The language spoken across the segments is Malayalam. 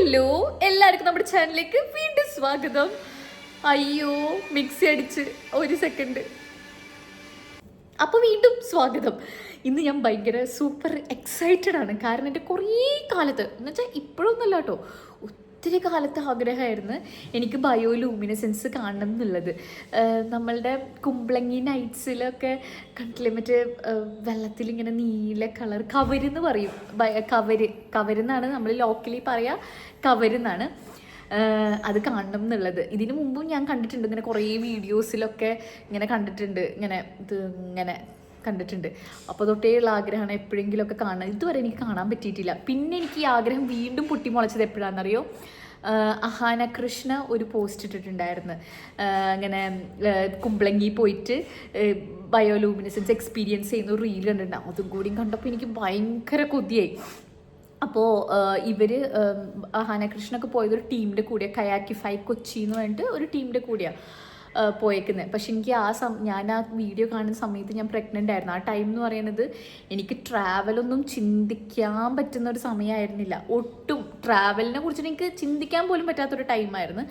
ഹലോ എല്ലാവർക്കും നമ്മുടെ ചാനലിലേക്ക് വീണ്ടും സ്വാഗതം. അയ്യോ മിക്സി അടിച്ച് ഒരു സെക്കൻഡ് അപ്പോൾ വീണ്ടും സ്വാഗതം. ഇന്ന് ഞാൻ ഭയങ്കര സൂപ്പർ എക്സൈറ്റഡ് ആണ്. കാരണം എന്റെ കുറേ കാലത്ത് എന്ന് വെച്ചാൽ ഇപ്പോഴൊന്നുമല്ല കേട്ടോ ഒത്തിരി കാലത്തെ ആഗ്രഹമായിരുന്നു എനിക്ക് ബയോ ലൂമിനസെൻസ് കാണണം എന്നുള്ളത്. നമ്മളുടെ കുമ്പളങ്ങി നൈറ്റ്സിലൊക്കെ കണ്ടില്ലേ മറ്റേ വെള്ളത്തിലിങ്ങനെ നീല കളർ കവരെന്ന് പറയും. കവര് കവരെന്നാണ് നമ്മൾ ലോക്കലി പറയുക കവരെന്നാണ്. അത് കാണണം എന്നുള്ളത്. ഇതിനു മുമ്പും ഞാൻ കണ്ടിട്ടുണ്ട് ഇങ്ങനെ കുറേ വീഡിയോസിലൊക്കെ ഇങ്ങനെ കണ്ടിട്ടുണ്ട്. ഇങ്ങനെ ഇത് ഇങ്ങനെ കണ്ടിട്ടുണ്ട്. അപ്പോൾ തൊട്ടേയുള്ള ആഗ്രഹമാണ് എപ്പോഴെങ്കിലുമൊക്കെ കാണാൻ. ഇതുവരെ എനിക്ക് കാണാൻ പറ്റിയിട്ടില്ല. പിന്നെ എനിക്ക് ഈ ആഗ്രഹം വീണ്ടും പൊട്ടിമുളച്ചത് എപ്പോഴാണെന്നറിയോ? അഹാന കൃഷ്ണ ഒരു പോസ്റ്റ് ഇട്ടിട്ടുണ്ടായിരുന്നു. അങ്ങനെ കുമ്പളങ്ങി പോയിട്ട് ബയോലൂമിനസൻസ് എക്സ്പീരിയൻസ് ചെയ്യുന്ന ഒരു റീൽ കണ്ടിട്ടുണ്ടാകും അതും കൂടിയും കണ്ടപ്പോൾ എനിക്ക് ഭയങ്കര കൊതിയായി. അപ്പോൾ ഇവർ ഹാനകൃഷ്ണൊക്കെ പോയത് ഒരു ടീമിന്റെ കൂടെയാണ് കയാക്കിഫൈ കൊച്ചി എന്ന് പറഞ്ഞിട്ട് ഒരു ടീമിന്റെ കൂടെയാണ് പോയേക്കുന്നത് പക്ഷെ എനിക്ക് ആ സം ഞാൻ ആ വീഡിയോ കാണുന്ന സമയത്ത് ഞാൻ പ്രഗ്നന്റ് ആയിരുന്നു. ആ ടൈം എന്ന് പറയുന്നത് എനിക്ക് ട്രാവലൊന്നും ചിന്തിക്കാൻ പറ്റുന്ന ഒരു സമയമായിരുന്നില്ല ഒട്ടും ട്രാവലിനെ കുറിച്ച് എനിക്ക് ചിന്തിക്കാൻ പോലും പറ്റാത്തൊരു ടൈമായിരുന്നു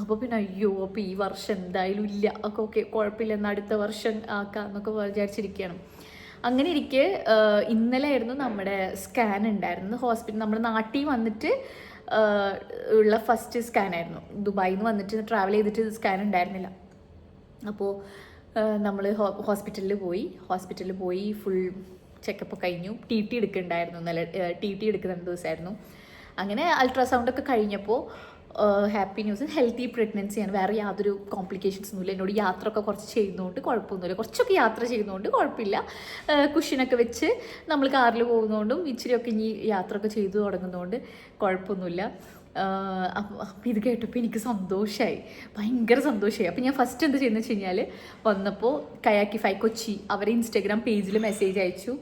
അപ്പോൾ പിന്നെ അയ്യോ അപ്പോൾ ഈ വർഷം എന്തായാലും ഇല്ല. ഒക്കെ ഓക്കെ കുഴപ്പമില്ല. എന്നാൽ അടുത്ത വർഷം ആക്കാം എന്നൊക്കെ വിചാരിച്ചിരിക്കുകയാണ് അങ്ങനെ ഇരിക്കെ ഇന്നലെ ആയിരുന്നു നമ്മുടെ സ്കാൻ ഉണ്ടായിരുന്നത്. ഹോസ്പിറ്റൽ നമ്മുടെ നാട്ടിൽ വന്നിട്ട് ഉള്ള ഫസ്റ്റ് സ്കാൻ ആയിരുന്നു. ദുബായിൽ നിന്ന് വന്നിട്ട് ട്രാവൽ ചെയ്തിട്ട് സ്കാൻ ഉണ്ടായിരുന്നില്ല. അപ്പോൾ നമ്മൾ ഹോസ്പിറ്റലിൽ പോയി. ഹോസ്പിറ്റലിൽ പോയി ഫുൾ ചെക്കപ്പ് കഴിഞ്ഞു. ടി ടി എടുക്കുന്നുണ്ടായിരുന്നു നല്ല ടി ടി എടുക്കുന്ന ദിവസമായിരുന്നു അങ്ങനെ അൾട്രാസൗണ്ട് ഒക്കെ കഴിഞ്ഞപ്പോൾ ഹാപ്പി ന്യൂസ് ഹെൽത്തി പ്രഗ്നൻസിയാണ് വേറെ യാതൊരു കോംപ്ലിക്കേഷൻസ് ഒന്നുമില്ല. എന്നോട് യാത്ര ഒക്കെ കുറച്ച് ചെയ്യുന്നതുകൊണ്ട് കുഴപ്പമൊന്നുമില്ല. കുറച്ചൊക്കെ യാത്ര ചെയ്യുന്നതുകൊണ്ട് കുഴപ്പമില്ല. കുഷനൊക്കെ വെച്ച് നമ്മൾ കാറിൽ പോകുന്നതുകൊണ്ടും ഇച്ചിരിയൊക്കെ ഇനി യാത്ര ഒക്കെ ചെയ്തു തുടങ്ങുന്നതുകൊണ്ട് കുഴപ്പമൊന്നുമില്ല. അപ്പം ഇത് കേട്ടപ്പോൾ എനിക്ക് സന്തോഷമായി ഭയങ്കര സന്തോഷമായി അപ്പം ഞാൻ ഫസ്റ്റ് എന്ത് ചെയ്യുന്നത് വെച്ച് കഴിഞ്ഞാൽ വന്നപ്പോൾ കയാക്കി ഫൈ കൊച്ചി അവരെ ഇൻസ്റ്റാഗ്രാം പേജിൽ മെസ്സേജ് അയച്ചു.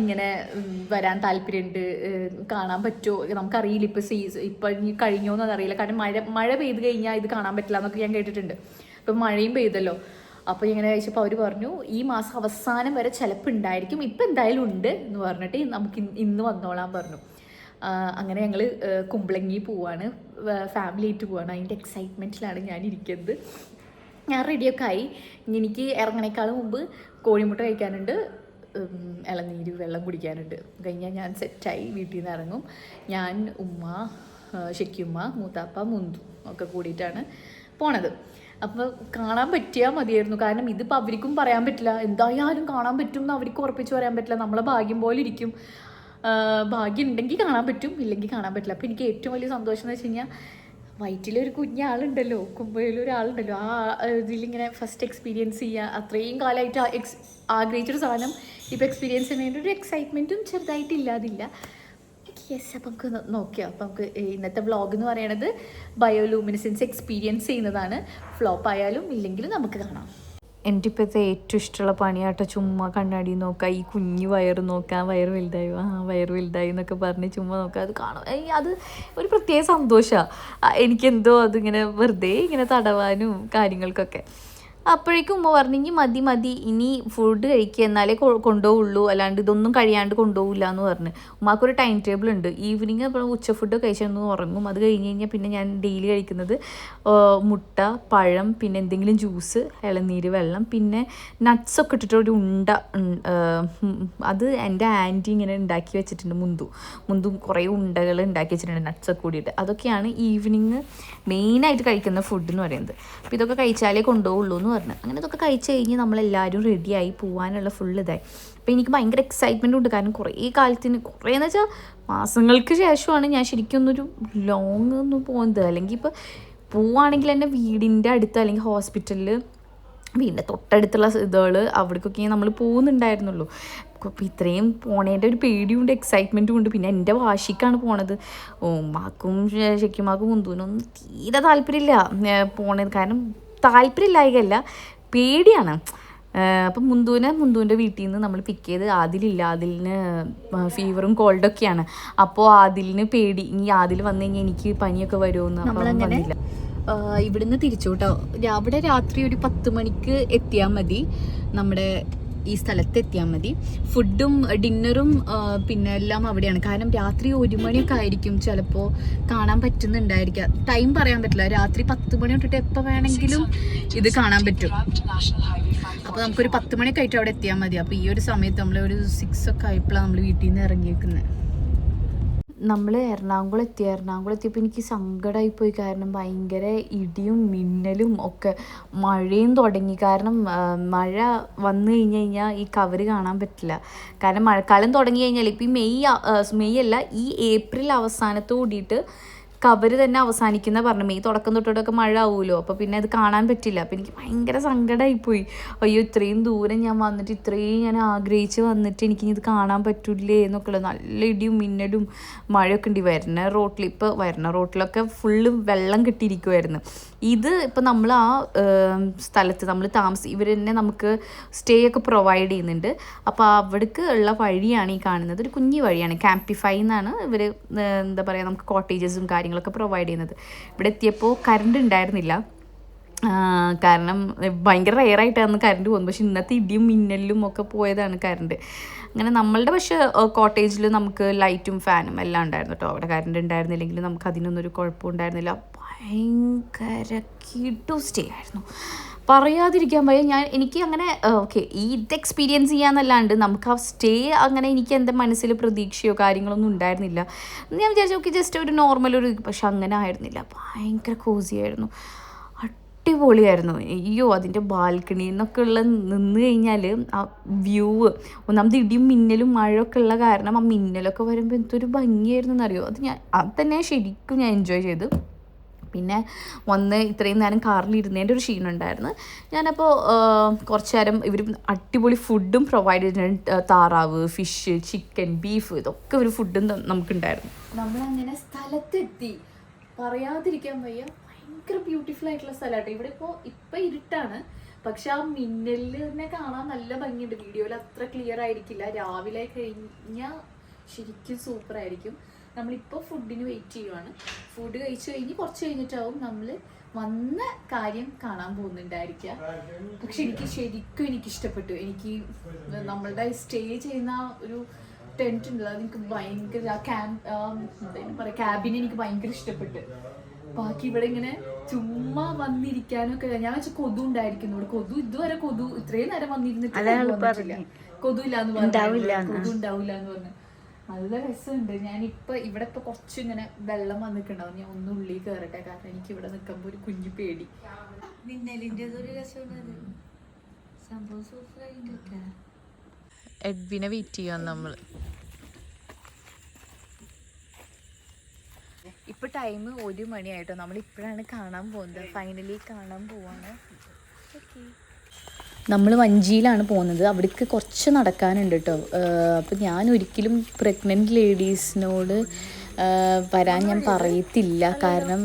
ഇങ്ങനെ വരാൻ താല്പര്യമുണ്ട് കാണാൻ പറ്റുമോ നമുക്കറിയില്ല ഇപ്പോൾ സീസൺ ഇപ്പം ഇനി കഴിഞ്ഞോ എന്നൊന്നും അറിയില്ല. കാരണം മഴ മഴ പെയ്ത് കഴിഞ്ഞാൽ ഇത് കാണാൻ പറ്റില്ല എന്നൊക്കെ ഞാൻ കേട്ടിട്ടുണ്ട്. ഇപ്പം മഴയും പെയ്തല്ലോ. അപ്പോൾ ഇങ്ങനെ കഴിച്ചപ്പോൾ അവർ പറഞ്ഞു ഈ മാസം അവസാനം വരെ ചിലപ്പോൾ ഉണ്ടായിരിക്കും ഇപ്പം എന്തായാലും ഉണ്ട് എന്ന് പറഞ്ഞിട്ട് നമുക്ക് ഇന്ന് വന്നോളാം വന്നോളാൻ പറഞ്ഞു അങ്ങനെ ഞങ്ങൾ കുമ്പളങ്ങി പോവാണ്. ഫാമിലി ആയിട്ട് പോവാണ്. അതിന്റെ എക്സൈറ്റ്മെന്റിലാണ് ഞാൻ ഇരിക്കുന്നത്. ഞാൻ റെഡിയൊക്കെ ആയി. എനിക്ക് ഇറങ്ങണേക്കാളും മുമ്പ് കോഴിമുട്ട കഴിക്കാനുണ്ട്. ഇളനീര് വെള്ളം കുടിക്കാനുണ്ട്. കഴിഞ്ഞാൽ ഞാൻ സെറ്റായി വീട്ടിൽ നിന്ന് ഇറങ്ങും. ഞാൻ ഉമ്മ ഷെക്കിയുമ്മ മൂത്താപ്പ മുന്തു ഒക്കെ കൂടിയിട്ടാണ് പോണത്. അപ്പോൾ കാണാൻ പറ്റിയാൽ മതിയായിരുന്നു. കാരണം ഇതിപ്പോൾ അവർക്കും പറയാൻ പറ്റില്ല. എന്തായാലും കാണാൻ പറ്റും എന്ന് അവർക്ക് ഉറപ്പിച്ച് പറയാൻ പറ്റില്ല. നമ്മളെ ഭാഗ്യം പോലെ ഇരിക്കും. ഭാഗ്യം ഉണ്ടെങ്കിൽ കാണാൻ പറ്റും. ഇല്ലെങ്കിൽ കാണാൻ പറ്റില്ല. അപ്പോൾ എനിക്ക് ഏറ്റവും വലിയ സന്തോഷം എന്ന് വെച്ച് കഴിഞ്ഞാൽ വയറ്റിലൊരു കുഞ്ഞാളുണ്ടല്ലോ കുമ്പയിലൊരാളുണ്ടല്ലോ. ആ ഇതിലിങ്ങനെ ഫസ്റ്റ് എക്സ്പീരിയൻസ് ചെയ്യുക അത്രയും കാലമായിട്ട് എക്സ് ആഗ്രഹിച്ചൊരു സാധനം ഇപ്പോൾ എക്സ്പീരിയൻസ് ചെയ്യുന്നതിന്റെ ഒരു എക്സൈറ്റ്മെന്റും ചെറുതായിട്ട് ഇല്ലാതില്ല. യെസ് അപ്പം നമുക്ക് നോക്കിയോ? അപ്പം നമുക്ക് ഇന്നത്തെ വ്ളോഗ് എന്ന് പറയണത് ബയോലൂമിനസെൻസ് എക്സ്പീരിയൻസ് ചെയ്യുന്നതാണ്. ഫ്ലോപ്പ് ആയാലും ഇല്ലെങ്കിലും നമുക്ക് കാണാം. എന്റെ ഇപ്പോഴത്തെ ഏറ്റവും ഇഷ്ടമുള്ള പണിയാട്ടോ ചുമ്മാ കണ്ണാടി നോക്കുക ഈ കുഞ്ഞു വയറ് നോക്കുക വയറ് വലുതായി ആ വയറ് വലുതായി എന്നൊക്കെ പറഞ്ഞ് ചുമ്മാ നോക്കുക അത് കാണും. അത് ഒരു പ്രത്യേക സന്തോഷമാണ് എനിക്കെന്തോ അതിങ്ങനെ വെറുതെ ഇങ്ങനെ തടവാനും കാര്യങ്ങൾക്കൊക്കെ. അപ്പോഴേക്കും ഉമ്മ പറഞ്ഞെങ്കിൽ മതി മതി. ഇനി ഫുഡ് കഴിക്കുക എന്നാലേ കൊണ്ടുപോവുള്ളൂ. അല്ലാണ്ട് ഇതൊന്നും കഴിയാണ്ട് കൊണ്ടുപോകില്ല എന്ന് പറഞ്ഞ്. ഉമ്മാക്കൊരു ടൈം ടേബിൾ ഉണ്ട്. ഈവനിങ് അപ്പോൾ ഉച്ച ഫുഡ് കഴിച്ചൊന്ന് ഉറങ്ങും. അത് കഴിഞ്ഞ് കഴിഞ്ഞാൽ പിന്നെ ഞാൻ ഡെയിലി കഴിക്കുന്നത് മുട്ട പഴം പിന്നെ എന്തെങ്കിലും ജ്യൂസ് ഇളനീര് വെള്ളം പിന്നെ നട്ട്സൊക്കെ ഇട്ടിട്ട് ഒരു ഉണ്ട അത് എന്റെ ആന്റി ഇങ്ങനെ ഉണ്ടാക്കി വെച്ചിട്ടുണ്ട് മുന്തു. മുന്തു കുറേ ഉണ്ടകൾ ഉണ്ടാക്കി വെച്ചിട്ടുണ്ട് നട്ട്സൊക്കെ കൂടിയിട്ട്. അതൊക്കെയാണ് ഈവനിങ് മെയിനായിട്ട് കഴിക്കുന്ന ഫുഡ് എന്ന് പറയുന്നത്. അപ്പോൾ ഇതൊക്കെ കഴിച്ചാലേ കൊണ്ടുപോകുള്ളൂ എന്ന് പറഞ്ഞു. അങ്ങനെ ഇതൊക്കെ കഴിച്ച് കഴിഞ്ഞ് നമ്മളെല്ലാവരും റെഡിയായി പോകാനുള്ള ഫുൾ ഇതായി. അപ്പോൾ എനിക്ക് ഭയങ്കര എക്സൈറ്റ്മെന്റ് ഉണ്ട്. കാരണം കുറേ കാലത്തിന് കുറേ എന്ന് വെച്ചാൽ മാസങ്ങൾക്ക് ശേഷമാണ് ഞാൻ ശരിക്കും ഒന്നൊരു ലോങ് ഒന്ന് പോകുന്നത് അല്ലെങ്കിൽ ഇപ്പോൾ പോവുകയാണെങ്കിൽ എന്റെ വീടിന്റെ അടുത്ത് അല്ലെങ്കിൽ ഹോസ്പിറ്റലിൽ വീടിന്റെ തൊട്ടടുത്തുള്ള ഇതുകൾ അവിടേക്കൊക്കെ നമ്മൾ പോകുന്നുണ്ടായിരുന്നുള്ളൂ. അപ്പോൾ ഇത്രയും പോണേന്റെ ഒരു പേടിയും ഉണ്ട് എക്സൈറ്റ്മെന്റും ഉണ്ട്. പിന്നെ എന്റെ വാശിക്കാണ് പോണത്. ഉമ്മാക്കും ശരിക്കുമാക്കും മുന്തൂനൊന്നും തീരെ താല്പര്യമില്ല പോണത് കാരണം താല്പര്യമില്ലായകല്ല പേടിയാണ്. അപ്പം മുന്തൂനെ മുന്തൂന്റെ വീട്ടിൽ നിന്ന് നമ്മൾ പിക്ക് ചെയ്ത് ആദിലില്ല. ആദിലിന് ഫീവറും കോൾഡൊക്കെയാണ് അപ്പോൾ ആദിലിന് പേടി. ഇനി ആദിൽ വന്നു കഴിഞ്ഞാൽ എനിക്ക് പനിയൊക്കെ വരുമെന്ന് അപ്പം വന്നില്ല. ഇവിടുന്ന് തിരിച്ചു കേട്ടോ അവിടെ രാത്രി ഒരു പത്ത് മണിക്ക് എത്തിയാൽ മതി. നമ്മുടെ ഈ സ്ഥലത്ത് എത്തിയാൽ മതി. ഫുഡും ഡിന്നറും പിന്നെ എല്ലാം അവിടെയാണ്. കാരണം രാത്രി ഒരു മണിയൊക്കെ ആയിരിക്കും ചിലപ്പോൾ കാണാൻ പറ്റുന്നുണ്ടായിരിക്കുക ടൈം പറയാൻ പറ്റില്ല. രാത്രി പത്ത് മണി തൊട്ടിട്ട് എപ്പോൾ വേണമെങ്കിലും ഇത് കാണാൻ പറ്റും. അപ്പോൾ നമുക്കൊരു പത്ത് മണിയൊക്കെ ആയിട്ട് അവിടെ എത്തിയാൽ മതി. അപ്പോൾ ഈ ഒരു സമയത്ത് നമ്മൾ ഒരു സിക്സ് ഒക്കെ ആയപ്പോഴാണ് നമ്മൾ വീട്ടിൽ നിന്ന് ഇറങ്ങിയേക്കുന്നത് നമ്മൾ എറണാകുളം എത്തി. എറണാകുളം എത്തിയപ്പോൾ എനിക്ക് സങ്കടമായി പോയി. കാരണം ഭയങ്കര ഇടിയും മിന്നലും ഒക്കെ മഴയും തുടങ്ങി. കാരണം മഴ വന്നു കഴിഞ്ഞ് കഴിഞ്ഞാൽ ഈ കവർ കാണാൻ പറ്റില്ല. കാരണം മഴക്കാലം തുടങ്ങി കഴിഞ്ഞാൽ ഇപ്പം ഈ മെയ് മെയ് അല്ല ഈ ഏപ്രിൽ അവസാനത്ത് കവർ തന്നെ അവസാനിക്കുന്ന പറഞ്ഞു. മെയ് തുടക്കം തൊട്ടോടൊക്കെ മഴ ആവുമല്ലോ അപ്പോൾ പിന്നെ അത് കാണാൻ പറ്റില്ല. അപ്പോൾ എനിക്ക് ഭയങ്കര സങ്കടമായിപ്പോയി അയ്യോ ഇത്രയും ദൂരം ഞാൻ വന്നിട്ട് ഇത്രയും ഞാൻ ആഗ്രഹിച്ച് വന്നിട്ട് എനിക്ക് ഇത് കാണാൻ പറ്റില്ലേ? എന്നൊക്കെ ഉള്ളത് നല്ല ഇടിയും മിന്നലും മഴയൊക്കെ ഉണ്ട്. വരുന്ന റോട്ടിൽ ഇപ്പോൾ വരുന്ന റോട്ടിലൊക്കെ ഫുള്ള് വെള്ളം കിട്ടിയിരിക്കുമായിരുന്നു ഇത് ഇപ്പം നമ്മൾ ആ സ്ഥലത്ത് നമ്മൾ താമസി ഇവർ തന്നെ നമുക്ക് സ്റ്റേ ഒക്കെ പ്രൊവൈഡ് ചെയ്യുന്നുണ്ട്. അപ്പോൾ അവിടേക്ക് ഉള്ള വഴിയാണ് ഈ കാണുന്നത്. ഒരു കുഞ്ഞു വഴിയാണ്. ക്യാമ്പിഫൈ എന്നാണ് ഇവർ എന്താ പറയുക നമുക്ക് കോട്ടേജസും കാര്യങ്ങളൊക്കെ പ്രൊവൈഡ് ചെയ്യുന്നത്. ഇവിടെ എത്തിയപ്പോൾ കറണ്ട് ഉണ്ടായിരുന്നില്ല. കാരണം ഭയങ്കര റെയറായിട്ടാണ് കറണ്ട് പോകുന്നത് പക്ഷെ ഇന്നത്തെ ഇടിയും മിന്നലും ഒക്കെ പോയതാണ് കറണ്ട് അങ്ങനെ നമ്മളുടെ പക്ഷേ കോട്ടേജിൽ നമുക്ക് ലൈറ്റും ഫാനും എല്ലാം ഉണ്ടായിരുന്നു കേട്ടോ അവിടെ കറണ്ട് ഉണ്ടായിരുന്നില്ലെങ്കിൽ നമുക്ക് അതിനൊന്നും ഒരു കുഴപ്പം ഉണ്ടായിരുന്നില്ല. ഭയങ്കര കിട്ടു സ്റ്റേ ആയിരുന്നു. പറയാതിരിക്കാൻ വയ്യ. ഞാൻ എനിക്ക് അങ്ങനെ ഓക്കെ ഇത് എക്സ്പീരിയൻസ് ചെയ്യാന്നല്ലാണ്ട് നമുക്ക് ആ സ്റ്റേ അങ്ങനെ എനിക്ക് എന്റെ മനസ്സിൽ പ്രതീക്ഷയോ കാര്യങ്ങളൊന്നും ഉണ്ടായിരുന്നില്ല. ഞാൻ വിചാരിച്ചു ഓക്കെ ജസ്റ്റ് ഒരു നോർമൽ ഒരു പക്ഷെ അങ്ങനെ ആയിരുന്നില്ല. ഭയങ്കര കോസി ആയിരുന്നു. അടിപൊളിയായിരുന്നു. അയ്യോ അതിന്റെ ബാൽക്കണി എന്നൊക്കെ ഉള്ള നിന്ന് കഴിഞ്ഞാൽ ആ വ്യൂ ഒന്നാമത് ഇടിയും മിന്നലും മഴയൊക്കെ ഉള്ള കാരണം ആ മിന്നലൊക്കെ വരുമ്പോൾ എന്തൊരു ഭംഗിയായിരുന്നു എന്നറിയോ അത് ഞാൻ അത് തന്നെ ശരിക്കും ഞാൻ എൻജോയ് ചെയ്തു. പിന്നെ വന്ന് ഇത്രയും നേരം കാറിൽ ഇരുന്നതിന്റെ ഒരു ക്ഷീണം ഉണ്ടായിരുന്നു. ഞാനപ്പോൾ കുറച്ച് നേരം ഇവർ അടിപൊളി ഫുഡും പ്രൊവൈഡ് ചെയ്തിട്ടുണ്ട്. താറാവ് ഫിഷ് ചിക്കൻ ബീഫ് ഇതൊക്കെ ഒരു ഫുഡും നമുക്കുണ്ടായിരുന്നു. നമ്മളങ്ങനെ സ്ഥലത്തെത്തി. പറയാതിരിക്കാൻ വയ്യ. ഭയങ്കര ബ്യൂട്ടിഫുൾ ആയിട്ടുള്ള സ്ഥലമാട്ടോ. ഇവിടെ ഇപ്പോൾ ഇപ്പം ഇരുട്ടാണ്. പക്ഷെ ആ മിന്നലിനെ കാണാൻ നല്ല ഭംഗിയുണ്ട്. വീഡിയോയിൽ അത്ര ക്ലിയർ ആയിരിക്കില്ല. രാവിലെ കഴിഞ്ഞാൽ ശരിക്കും സൂപ്പർ ആയിരിക്കും. നമ്മളിപ്പോൾ ഫുഡിന് വെയിറ്റ് ചെയ്യുവാണ്. ഫുഡ് കഴിച്ചു കഴിഞ്ഞ് കുറച്ച് കഴിഞ്ഞിട്ടാവും നമ്മൾ വന്ന കാര്യം കാണാൻ പോകുന്നുണ്ടായിരിക്കുക. പക്ഷെ എനിക്ക് ശരിക്കും എനിക്ക് ഇഷ്ടപ്പെട്ടു എനിക്ക് നമ്മളുടെ സ്റ്റേ ചെയ്യുന്ന ഒരു ടെന്റ് ഉണ്ടല്ലോ അത് എനിക്ക് ഭയങ്കര ക്യാമ്പ് എന്താ പറയുക ക്യാബിന് എനിക്ക് ഭയങ്കര ഇഷ്ടപ്പെട്ടു. ബാക്കി ഇവിടെ ഇങ്ങനെ ചുമ്മാ വന്നിരിക്കാനൊക്കെ ഞാൻ വെച്ച കൊതു ഉണ്ടായിരിക്കുന്നു. ഇവിടെ കൊതു ഇതുവരെ കൊതു ഇത്രയും നേരം വന്നിരുന്നിട്ട് കൊതു ഇല്ല കൊതു ഇല്ലാന്ന് പറഞ്ഞു. കൊതു ഉണ്ടാവില്ല എന്ന്. പറഞ്ഞു. നല്ല രസമുണ്ട്. ഞാനിപ്പോ ഇവിടെ ഇപ്പൊ കുറച്ച് ഇങ്ങനെ വെള്ളം വന്നിട്ടുണ്ടാവും. ഞാൻ ഒന്ന് ഉള്ളിൽ കയറട്ടെ കാരണം എനിക്ക് ഇവിടെ നിൽക്കുമ്പോ ഒരു കുഞ്ഞു പേടി. എഡ്വിനെ വെയിറ്റ് ചെയ്യാൻ നമ്മൾ ഇപ്പൊ ടൈം ഒരു മണിയായിട്ടോ. നമ്മൾ ഇപ്പോഴാണ് കാണാൻ പോകുന്നത്. ഫൈനലി കാണാൻ പോവാണ്. നമ്മൾ വഞ്ചിയിലാണ് പോകുന്നത്. അവിടേക്ക് കുറച്ച് നടക്കാനുണ്ട് കേട്ടോ അപ്പോൾ ഞാൻ ഒരിക്കലും പ്രഗ്നന്റ് ലേഡീസിനോട് വരാൻ ഞാൻ പറയത്തില്ല. കാരണം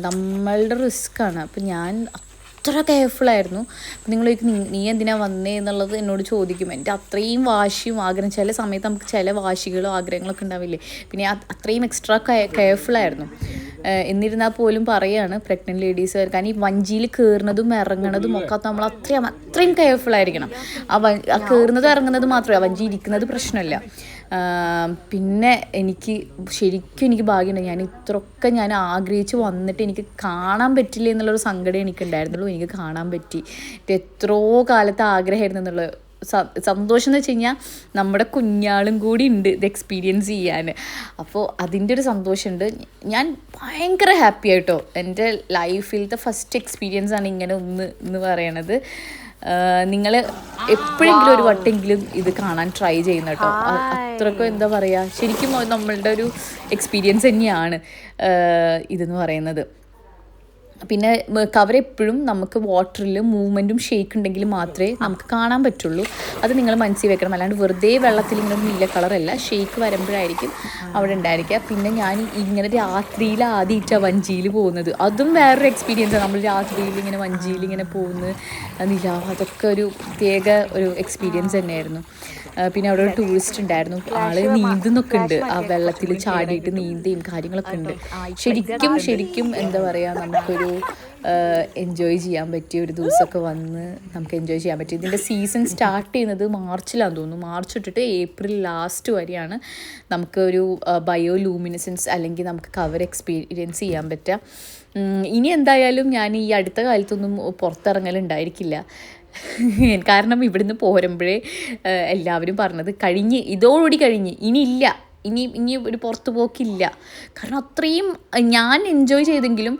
നമ്മളുടെ റിസ്ക്കാണ് അപ്പം ഞാൻ അത്ര അപ്പം നിങ്ങൾ "നീ- എന്തിനാ വന്നേ? എന്നുള്ളത് എന്നോട് ചോദിക്കും. എന്റെ അത്രയും വാശിയും ആഗ്രഹം ചില സമയത്ത് നമുക്ക് ചില വാശികളും ആഗ്രഹങ്ങളൊക്കെ ഉണ്ടാവില്ലേ? പിന്നെ അത്രയും എക്സ്ട്രാ ഏഹ് എന്നിരുന്നാൽ പോലും പറയാണ് പ്രഗ്നന്റ് ലേഡീസ് കാരണം ഈ വഞ്ചിയിൽ കയറുന്നതും ഇറങ്ങണതും ഒക്കെ നമ്മൾ അത്രയും അത്രയും കെയർഫുൾ ആയിരിക്കണം. ആ വ ആ കയറുന്നതും ഇറങ്ങുന്നത് മാത്രമേ വഞ്ചി ഇരിക്കുന്നത് പ്രശ്നമല്ല. പിന്നെ എനിക്ക് ശരിക്കും എനിക്ക് ഭാഗ്യമുണ്ട്. ഞാൻ ഇത്രയൊക്കെ ഞാൻ ആഗ്രഹിച്ച് വന്നിട്ട് എനിക്ക് കാണാൻ പറ്റില്ല എന്നുള്ളൊരു സങ്കടം എനിക്കുണ്ടായിരുന്നുള്ളൂ. എനിക്ക് കാണാൻ പറ്റി. എത്രയോ കാലത്തെ ആഗ്രഹമായിരുന്നു എന്നുള്ളത്. സ- സന്തോഷം എന്ന് വെച്ച് കഴിഞ്ഞാൽ നമ്മുടെ കുഞ്ഞാളും കൂടി ഉണ്ട് ഇത് എക്സ്പീരിയൻസ് ചെയ്യാൻ അപ്പോൾ അതിന്റെ ഒരു സന്തോഷമുണ്ട്. ഞാൻ ഭയങ്കര ഹാപ്പി ആയിട്ടോ. എന്റെ ലൈഫിലത്തെ ഫസ്റ്റ് എക്സ്പീരിയൻസ് ആണ് ഇങ്ങനെ ഒന്ന് എന്ന് പറയണത്. നിങ്ങൾ എപ്പോഴെങ്കിലും ഒരു വട്ടെങ്കിലും ഇത് കാണാൻ ട്രൈ ചെയ്യുന്ന കേട്ടോ. അത്രക്കും എന്താ പറയുക ശരിക്കും നമ്മളുടെ ഒരു എക്സ്പീരിയൻസ് തന്നെയാണ് ഇതെന്ന് പറയുന്നത്. പിന്നെ കവർ എപ്പോഴും നമുക്ക് വാട്ടറിൽ മൂവ്മെന്റും ഷേക്ക് ഉണ്ടെങ്കിൽ മാത്രമേ നമുക്ക് കാണാൻ പറ്റുള്ളൂ. അത് നിങ്ങൾ മനസ്സിൽ വെക്കണം. അല്ലാണ്ട് വെറുതെ വെള്ളത്തിൽ ഇങ്ങനെ നീല കളറല്ല ഷേക്ക് വരുമ്പോഴായിരിക്കും അവിടെ ഉണ്ടായിരിക്കുക. പിന്നെ ഞാൻ ഇങ്ങനെ രാത്രിയിൽ ആദ്യമായിട്ടാണ് വഞ്ചിയിൽ പോകുന്നത്. അതും വേറൊരു എക്സ്പീരിയൻസാണ് നമ്മൾ രാത്രിയിൽ ഇങ്ങനെ വഞ്ചിയിൽ ഇങ്ങനെ പോകുന്നത്. നിലാവ് അതൊക്കെ ഒരു പ്രത്യേക ഒരു എക്സ്പീരിയൻസ് തന്നെയായിരുന്നു. പിന്നെ അവിടെ ഒരു ടൂറിസ്റ്റ് ഉണ്ടായിരുന്നു. ആൾ നീന്തുന്നൊക്കെ ഉണ്ട്. ആ വെള്ളത്തിൽ ചാടിയിട്ട് നീന്തുകയും കാര്യങ്ങളൊക്കെ ഉണ്ട്. ശരിക്കും ശരിക്കും എന്താ പറയുക നമുക്കൊരു എൻജോയ് ചെയ്യാൻ പറ്റിയ ഒരു ദിവസമൊക്കെ വന്ന് നമുക്ക് എൻജോയ് ചെയ്യാൻ പറ്റി. ഇതിന്റെ സീസൺ സ്റ്റാർട്ട് ചെയ്യുന്നത് മാർച്ചിലാണെന്ന് തോന്നുന്നു. മാർച്ച് തൊട്ടിട്ട് ഏപ്രിൽ ലാസ്റ്റ് വരെയാണ് നമുക്ക് ഒരു ബയോ ലൂമിനസൻസ് അല്ലെങ്കിൽ നമുക്ക് കവർ എക്സ്പീരിയൻസ് ചെയ്യാൻ പറ്റുക. ഇനി എന്തായാലും ഞാൻ ഈ അടുത്ത കാലത്തൊന്നും പുറത്തിറങ്ങലുണ്ടായിരിക്കില്ല. കാരണം ഇവിടുന്ന് പോരുമ്പോഴേ എല്ലാവരും പറഞ്ഞത് കഴിഞ്ഞ് ഇതോടുകൂടി കഴിഞ്ഞ് ഇനിയില്ല ഇനി ഇനി ഒരു പുറത്തു പോക്കില്ല. കാരണം അത്രയും ഞാൻ എൻജോയ് ചെയ്തെങ്കിലും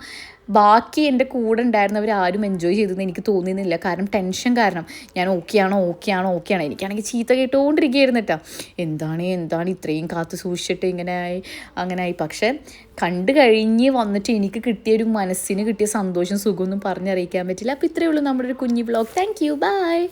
ബാക്കി എന്റെ കൂടെ ഉണ്ടായിരുന്നവർ ആരും എൻജോയ് ചെയ്തെന്ന് എനിക്ക് തോന്നിയിരുന്നില്ല. കാരണം ടെൻഷൻ കാരണം. ഞാൻ ഓക്കെ ആണോ ഓക്കെ ആണോ ഓക്കെ ആണോ. എനിക്കാണെങ്കിൽ ചീത്ത കേട്ടുകൊണ്ടിരിക്കുകയായിരുന്നു കേട്ടോ. എന്താണ് എന്താണ് ഇത്രയും കാത്തു സൂക്ഷിച്ചിട്ട് ഇങ്ങനെ ആയി അങ്ങനെ ആയി. പക്ഷേ കണ്ടു കഴിഞ്ഞ് വന്നിട്ട് എനിക്ക് കിട്ടിയ ഒരു മനസ്സിന് കിട്ടിയ സന്തോഷം സുഖമൊന്നും പറഞ്ഞറിയിക്കാൻ പറ്റില്ല. അപ്പോൾ ഇത്രയേ ഉള്ളൂ നമ്മുടെ ഒരു കുഞ്ഞു ബ്ലോഗ് താങ്ക് യു ബൈ